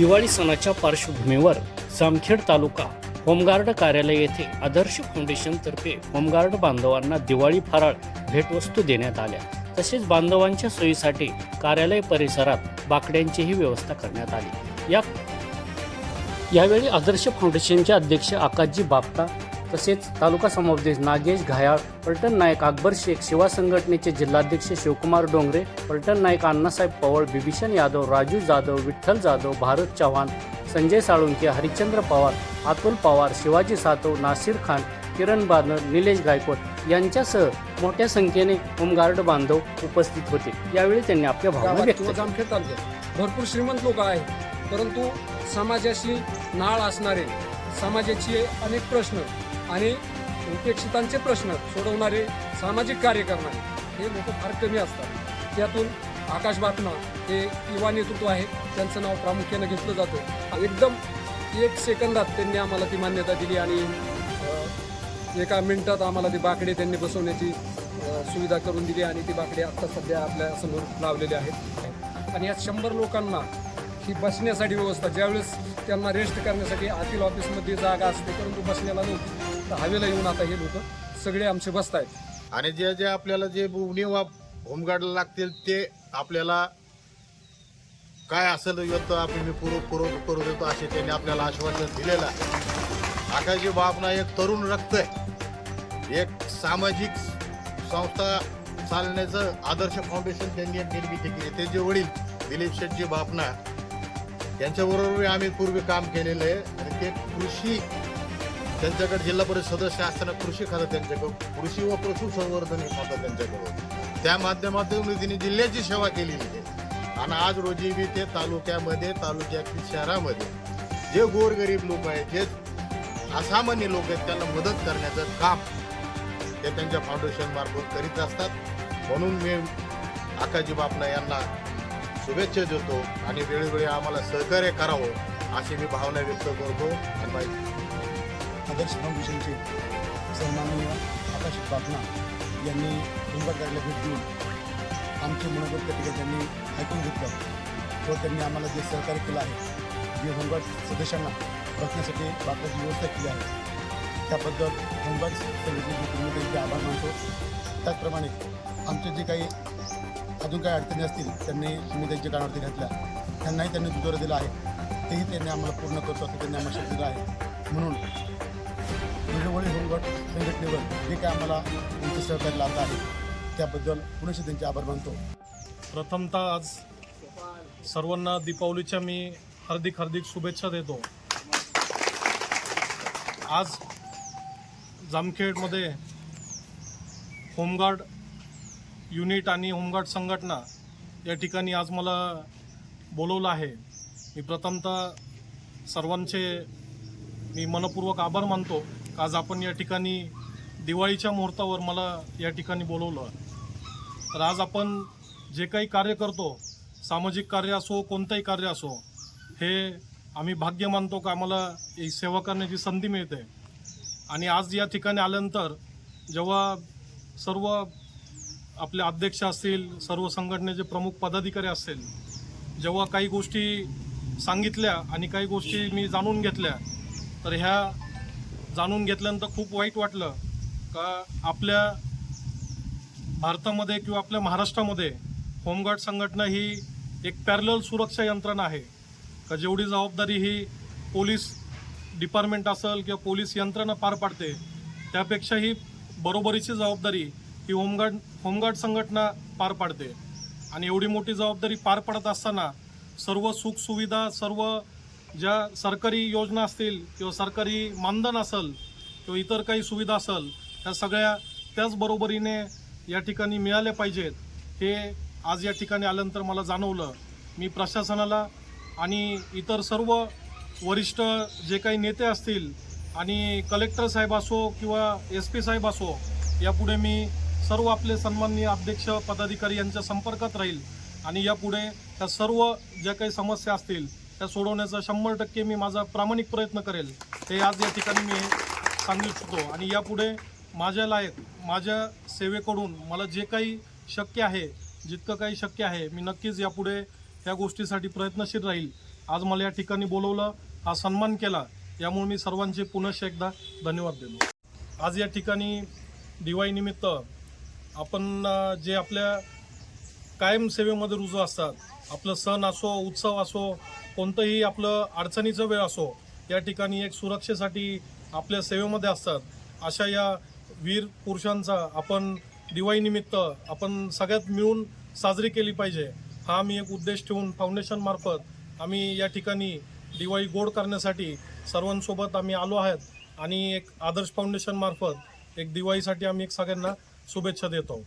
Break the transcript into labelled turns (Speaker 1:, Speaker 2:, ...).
Speaker 1: दिवाळी सणाच्या पार्श्वभूमीवर जामखेड तालुका होमगार्ड कार्यालय येथे आदर्श फाउंडेशनतर्फे होमगार्ड बांधवांना दिवाळी फराळ भेटवस्तू देण्यात आल्या. तसेच बांधवांच्या सोयीसाठी कार्यालय परिसरात बाकड्यांचीही व्यवस्था करण्यात आली. या यावेळी आदर्श फाउंडेशनचे अध्यक्ष आकाशजी बापटा तसेच तालुका समोपदेश नागेश घायाळ पलटण नायक अकबर शेख सेवा संघटनेचे जिल्हाध्यक्ष शिवकुमार डोंगरे पलटण नायक अण्णासाहेब पवार बिभीषण यादव राजू जाधव विठ्ठल जाधव भारत चव्हाण संजय साळुंके हरिश्चंद्र पवार अतुल पवार शिवाजी सातव नासिर खान किरण बादर निलेश गायकवाड यांच्यासह मोठ्या संख्येने होमगार्ड बांधव उपस्थित होते. यावेळी त्यांनी आपल्या भावना व्यक्त
Speaker 2: भरपूर श्रीमंत लोक आहेत परंतु समाजाशी नाळ असणारे समाजाचे अनेक प्रश्न आणि उपेक्षितांचे प्रश्न सोडवणारे सामाजिक कार्य करणारे हे लोक फार कमी असतात. त्यातून आकाश बातमा हे युवा नेतृत्व आहे. त्यांचं नाव प्रामुख्यानं घेतलं जातं एकदम एक सेकंदात त्यांनी आम्हाला ती मान्यता दिली आणि एका मिनिटात आम्हाला ती बाकडे त्यांनी बसवण्याची सुविधा करून दिली आणि ती बाकडे आत्ता सध्या आपल्यासमोर लावलेले आहेत. आणि या शंभर लोकांना ही बसण्यासाठी व्यवस्था ज्यावेळेस त्यांना रेस्ट करण्यासाठी आतील ऑफिसमध्ये जागा असते परंतु बसण्याला नव्हती. तर हवेला येऊन आता हे लोक सगळे आमचे बसत आहेत
Speaker 3: आणि जे जे आपल्याला जे उणीव वा होमगार्डला लागतील ते आपल्याला काय असेल येतं आपण मी पुरव पुरव करू देतो असे त्यांनी आपल्याला आश्वासन दिलेलं आहे. आकाशी बापना एक तरुण रक्त आहे. एक सामाजिक संस्था चालण्याचं आदर्श फाउंडेशन त्यांनी एक निर्मिती केली. ते जे वडील दिलीप शेटजी बापना यांच्याबरोबर आम्ही पूर्वी काम केलेलं आहे. आणि ते कृषी त्यांच्याकडे जिल्हा परिषद सदस्य असताना कृषी खातं त्यांच्याकडं कृषी व पशुसंवर्धन हे खातं त्यांच्याकडून. त्या माध्यमातून तिने जिल्ह्याची सेवा केलेली आहे. आणि आज रोजी बी ते तालुक्यामध्ये तालुक्यातील शहरामध्ये जे गोरगरीब लोक आहेत जे असामान्य लोक आहेत त्यांना मदत करण्याचं काम ते त्यांच्या फाउंडेशन मार्फत करीत असतात. म्हणून मी आकाजी बापना यांना शुभेच्छा देतो आणि वेळोवेळी आम्हाला सहकार्य करावं अशी मी भावना व्यक्त करतो. आणि
Speaker 4: आदर्श फाउंडेशनचे सन्माननीय आकाश बापना यांनी डोंगर भेट देऊन आमचे मनोगत त्या त्यांनी ऐकून घेतलं. व त्यांनी आम्हाला जे सहकार्य केलं आहे जे होमगार्ड सदस्यांना बसण्यासाठी बापराची व्यवस्था केली आहे त्याबद्दल होमगार्ड संघटनेचे पूर्ण त्यांचे आभार मानतो. त्याचप्रमाणे आमचे जे काही अजून काही अडचणी असतील त्यांनी तुम्ही त्यांच्या कानावरती घातल्या. त्यांनाही त्यांनी दुजोरा दिला आहे. तेही त्यांनी आम्हाला पूर्ण करतो असं त्यांनी आम्हाला शब्द दिला आहे. म्हणून वेळोवेळी होमगट संघटनेवर जे काय आम्हाला त्यांचं सहकार्य लाभलं आहे त्याबद्दल पुन्हा त्यांचे आभार मानतो.
Speaker 5: प्रथमतः आज सर्वांना दीपावलीच्या मी हार्दिक हार्दिक शुभेच्छा देतो. आज जामखेडमध्ये होमगार्ड युनिट आणि होमगार्ड संघटना या ठिकाणी आज मला बोलवलं आहे. मी प्रथमतः सर्वांचे मी मनपूर्वक आभार मानतो. आज आपण या ठिकाणी दिवाळीच्या मुहूर्तावर मला या ठिकाणी बोलवलं. तर आज आपण जे काही कार्य करतो सामाजिक कार्य असो कोणतंही कार्य असो हे आम्ही भाग्य मानतो का आम्हाला ही सेवा करण्याची संधी मिळते. आणि आज या ठिकाणी आल्यानंतर जेव्हा सर्व आपले अध्यक्ष असतील सर्व संघटनेचे प्रमुख पदाधिकारी असतील जेव्हा काही गोष्टी सांगितल्या आणि काही गोष्टी मी जाणून घेतल्या तर ह्या जाणून घेतल्यानंतर खूप वाईट वाटलं का आपल्या भारतामध्ये किंवा आपल्या महाराष्ट्रामध्ये होमगार्ड संघटना ही एक पॅरल सुरक्षा यंत्रणा आहे. का जेवढी जबाबदारी ही पोलीस डिपार्टमेंट असेल किंवा पोलीस यंत्रणा पार पाडते त्यापेक्षाही बरोबरीची जबाबदारी ही होमगार्ड होमगार्ड संघटना पार पाडते. आणि एवढी मोठी जबाबदारी पार पडत असताना सर्व सुखसुविधा सर्व ज्या सरकारी योजना असतील किंवा सरकारी मानधन असेल किंवा इतर काही सुविधा असेल त्या सगळ्या त्याच बरोबरीने या ठिकाणी मिळाल्या पाहिजेत. हे आज या ठिकाणी आल्यानंतर मला जाणवलं. मी प्रशासनाला आणि इतर सर्व वरिष्ठ जे काही नेते असतील आणि कलेक्टर साहेब असो किंवा एस पी साहेब असो यापुढे मी सर्व आपले सन्माननीय अध्यक्ष पदाधिकारी यांच्या संपर्कात राहील आणि यापुढे त्या सर्व ज्या काही समस्या असतील त्या सोडवण्याचा शंभर टक्के मी माझा प्रामाणिक प्रयत्न करेल. हे आज या ठिकाणी मी सांगू इच्छितो. आणि यापुढे माझ्या लायक माझ्या सेवेकडून मला जे काही शक्य आहे जितकं काही शक्य आहे मी नक्कीच यापुढे या गोष्टीसाठी प्रयत्नशील राहील. आज मला या ठिकाणी बोलवलं हा सन्मान केला. यामुळे मी सर्वांचे पुनश्च एकदा धन्यवाद देतो. आज या ठिकाणी दिवाळीनिमित्त आपण जे आपल्या कायम सेवेमध्ये रुजू असतात आपलं सण असो उत्सव असो कोणतंही आपलं अडचणीचं वेळ असो या ठिकाणी एक सुरक्षेसाठी आपल्या सेवेमध्ये असतात. अशा या वीर पुरुषांचा आपण दिवाळीनिमित्त आपण सगळ्यात मिळून साजरी केली पाहिजे. हा आम्ही एक उद्देश ठेवून फाउंडेशनमार्फत आम्ही या ठिकाणी दिवाळी गोड करण्यासाठी सर्वांसोबत आम्ही आलो आहेत आणि एक आदर्श फाउंडेशनमार्फत एक दिवाळीसाठी आम्ही एक सगळ्यांना शुभेच्छा देतो.